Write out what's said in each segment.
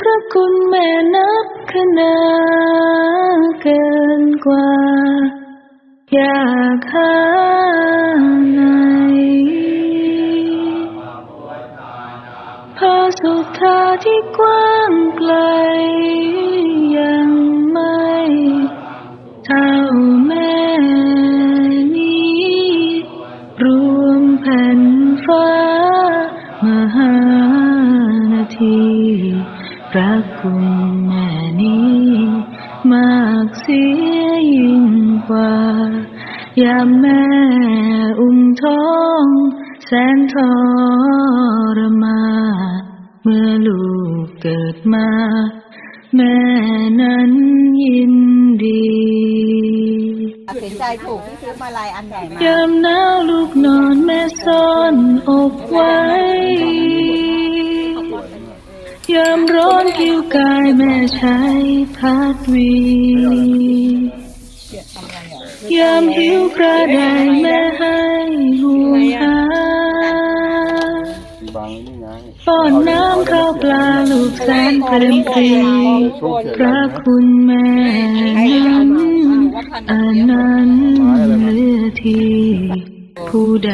พระคุณแม่นับขนาเกินกว่า อยากหาไหนพระสุธาที่กว้างไกล ยังไม่เท่าแม่นี้ รวมแผ่นฟ้ามหานาที รักคุณแม่นี้มากเสียยิ่งกว่ายามแม่อุ้มท้องแสนทรมานเมื่อลูกเกิดมา แม่นั้นยินดีตัดสินใจถูกที่ซื้อมาลายอันใหญ่มายามหนาวลูกนอนแม่ซ่อนอกไว้ ยามร้อนผิวกายแม่ใช้พัดวียามหิวกระไดแม่ให้ห่วงหาป้อนน้ำข้าวปลาลูกแสนเปรมปรีพระคุณแม่นั้นอันนั้นเลือที่ผู้ใด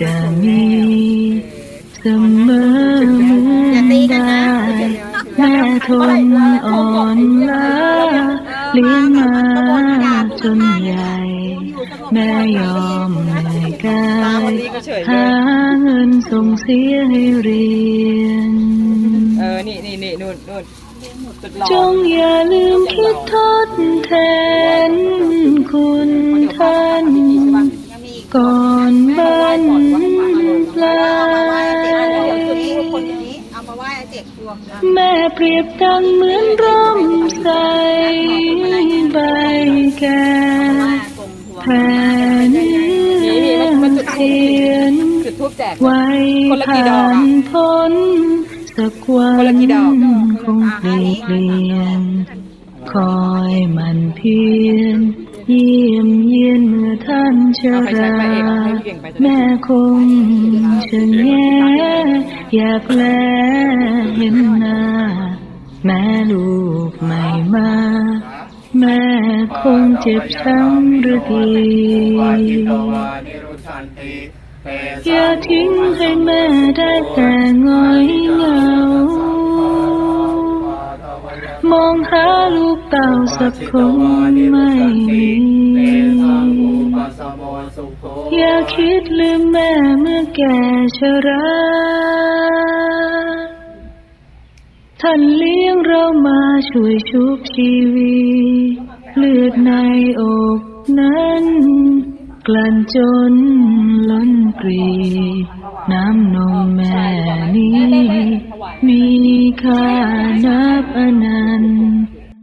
จะมี เสมอเหมือนด้ แม่ทนอ่อนล้าเลี้ยงมาจนใหญ่ แม่ยอมเหนื่อยกายหาเงินส่งเสียให้เรียน เออ นี่นี่นี่นู่นนู่นจงอย่าลืมคิดทดแทนคุณท่า แม่เปรียบดังเหมือนร่มใสใบแก่แผ่นเทียนจุดทูบแจกไว้คนละกี่ดผ่าอกอะนพ้นสักวัคนละกี่ดอกนคงเปลี่ยนเปลี่ยนคอยมันเพียน เยี่ยมเยียนเมื่อท่านชราแม่คงชะแงอยากแลเห็นหน้า แม่ลูกไม่มา แม่คงเจ็บช้ำหรือดีอย่าทิ้งให้แม่ได้แต่ง้อยเหงา มองหาลูกเต่าสักคนไม่มีอย่าคิดลืมแม่เมื่อแก่ชราท่านเลี้ยงเรามาช่วยชุบชีวีเลือดในอกนั้น กลั่นจน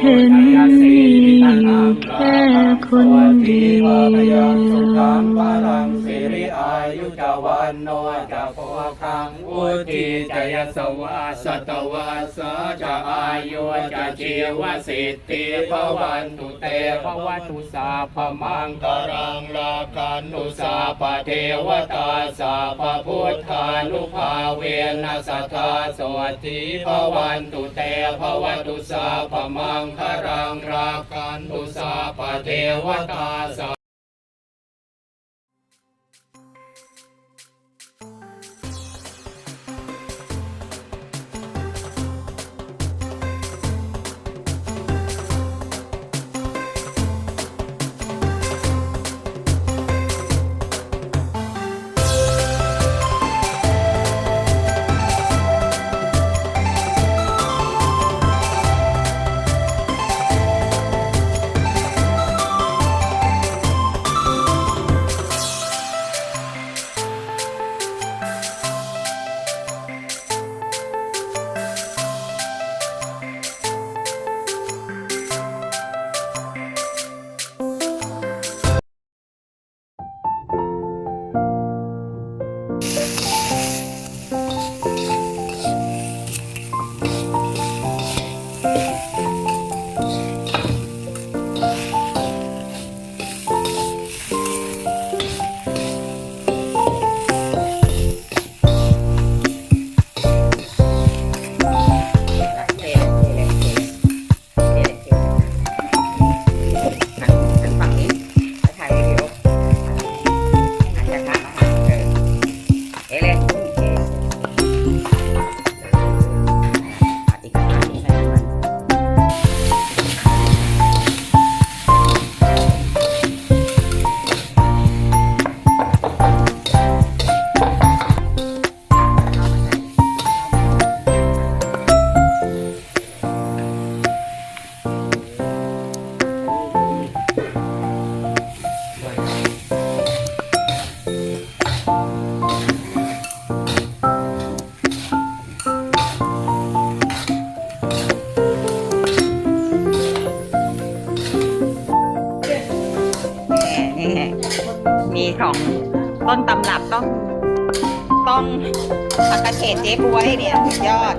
เห็นมีแค่คนเดียวสุขังพลังสิริอายุจวันโนจะโพคังอุทิจยสวาสตวาสจะอายุจะชีวสิทธิภวันตุเตภวัตุสาพมังกรังลาคันุสาปเทวตาสาพพุทธานุภาเวนัสทธาสวัสดีภวันตุเตภวัตุสาพมังครังรากันตุสาปเทวตาสา ต้นตำรับต้อง ต้องอากาเขตเจ๊บวยเนี่ยสุดยอด